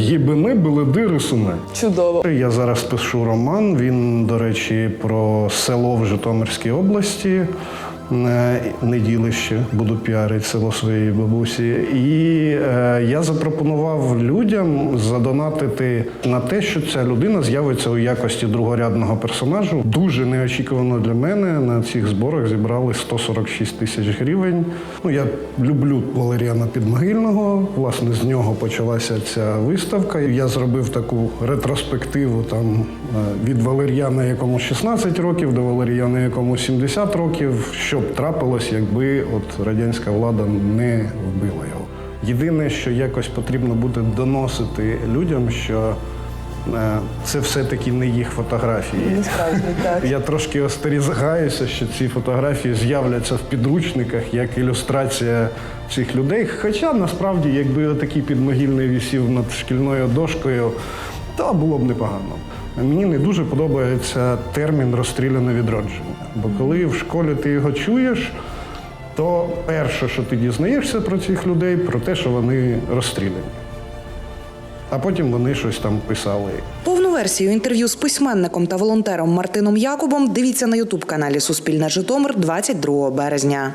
глибини Беледи Рисуне. Чудово. Я зараз пишу роман. Він, до речі, про село в Житомирській області. Е, Неділище буду піарити село своєї бабусі. І е, я запропонував людям задонатити на те, що ця людина з'явиться у якості другорядного персонажу. Дуже неочікувано для мене на цих зборах зібрали 146 тисяч гривень. Ну я люблю Валеріана Підмогильного. Власне, з нього почалася ця виставка. Я зробив таку ретроспективу там е, від Валеріана, якому 16 років, до Валеріана, якому 70 років. Що б трапилось, якби от радянська влада не вбила його. Єдине, що якось потрібно буде доносити людям, що е, це все-таки не їх фотографії. Не справжній, так. Я трошки остерігаюся, що ці фотографії з'являться в підручниках як ілюстрація цих людей. Хоча насправді, якби такий підмогильний вісів над шкільною дошкою, то було б непогано. Мені не дуже подобається термін розстріляне відродження. Бо коли в школі ти його чуєш, то перше, що ти дізнаєшся про цих людей, про те, що вони розстріляні. А потім вони щось там писали. Повну версію інтерв'ю з письменником та волонтером Мартином Якубом дивіться на ютуб каналі Суспільне Житомир 22 березня.